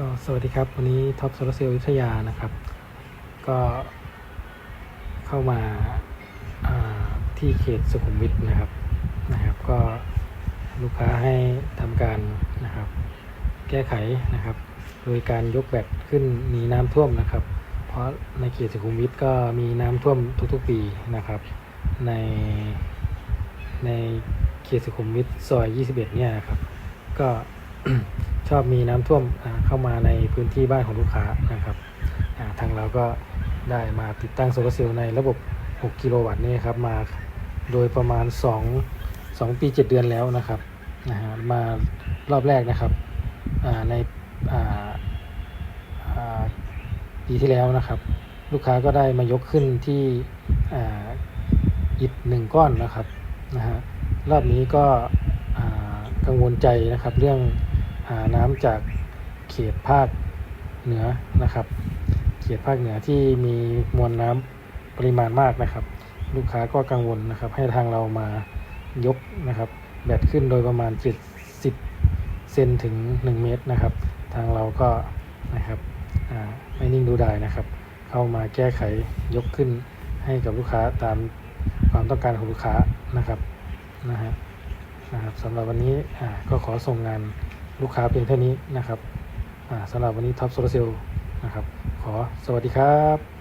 ก็สวัสดีครับ วันนี้ท็อปโซลาเซลล์อยุธยานะครับ ก็เข้ามาาที่เขตสุขุมวิทนะครับนะครับ ก็ลูกค้าให้ทำการนะครับ แก้ไขนะครับ โดยการยกแบตขึ้นหนีน้ำท่วมนะครับ เพราะในเขตสุขุมวิทก็มีน้ำท่วมทุกๆปีนะครับ ในในเขตสุขุมวิทซอย 21 เนี่ยครับ ก็ ชอบมีน้ำท่วมเข้ามาในพื้นที่บ้านของลูกค้านะครับทางเราก็ได้มาติดตั้งโซลาร์เซลล์ในระบบ 6 กิโลวัตต์นี่ครับมาโดยประมาณ 2 2 ปี 7 เดือนแล้วนะครับนะฮะมารอบแรกนะครับในปีที่แล้วนะครับ ลูกค้าก็ได้มายกขึ้นที่อิฐหนึ่งก้อนนะครับนะฮะรอบนี้ก็กังวลใจนะครับเรื่อง หาน้ำจากเขตภาคเหนือนะครับ เขตภาคเหนือที่มีมวลน้ำปริมาณมากนะครับ ลูกค้าก็กังวลนะครับ ให้ทางเรามายกนะครับ แบตขึ้นโดยประมาณ 70เซนถึง 1 เมตรนะครับ ทางเราก็นะครับไม่นิ่งดูไดายนะครับ เข้ามาแก้ไขยกขึ้นให้กับลูกค้าตามความต้องการของลูกค้านะครับนะฮะนะครับสำหรับวันนี้ก็ขอส่งงาน ลูกค้าเพียงเท่านี้นะครับสำหรับวันนี้ท็อปโซลาเซลนะครับ ขอสวัสดีครับ